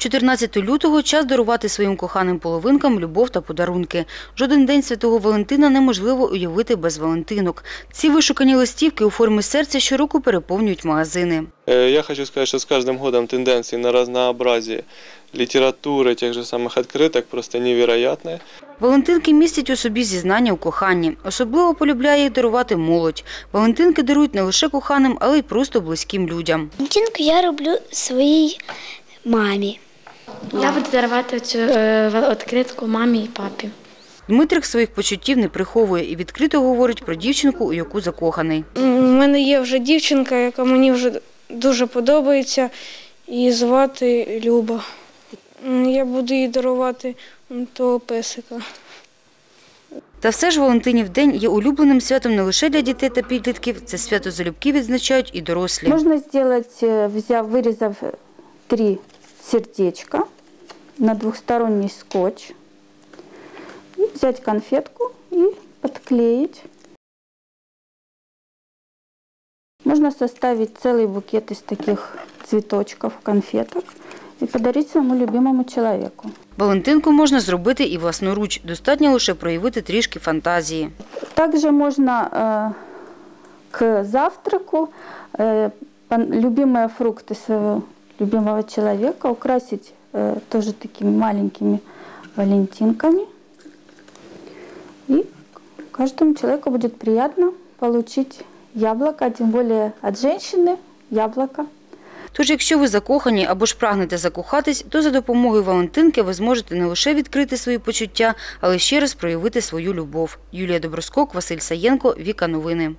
14 лютого – час дарувати своїм коханим половинкам любов та подарунки. Жоден день Святого Валентина неможливо уявити без валентинок. Ці вишукані листівки у формі серця щороку переповнюють магазини. Э, Я хочу сказать, что с каждым годом тенденции на разнообразие литературы, тех же самых открыток просто невероятные. Валентинки містять у собі зізнання у коханні. Особливо полюбляє їх дарувати молодь. Валентинки дарують не лише коханим, але й просто близьким людям. Валентинку я роблю своїй мамі. Я буду дарувати цю е, відкритку мамі і папі. Дмитрик своїх почуттів не приховує і відкрито говорить про дівчинку, у яку закоханий. У мене є вже дівчинка, яка мені вже дуже подобається, і звати Люба. Я буду їй дарувати того песика. Та все ж Валентинів день є улюбленим святом не лише для дітей та підлітків. Це свято залюбки відзначають і дорослі. Можно сделать, э, взяв, вырезав три сердечка на двухсторонний скотч, и взять конфетку и подклеить. Можно составить целый букет из таких цветочков, конфеток и подарить своему любимому человеку. Валентинку можна зробити і власноруч. Достатньо лише проявити трішки фантазії. Также можно э, к завтраку э, пон- любимые фрукты своего любимого человека украсить э, тоже такими маленькими валентинками. И каждому человеку будет приятно получить яблоко, а тем более от женщины яблоко. Тож, якщо ви закохані або ж прагнете закохатись, то за допомогою Валентинки ви зможете не лише відкрити свої почуття, але ще раз проявити свою любов. Юлія Доброскок, Василь Саєнко, Віка Новини.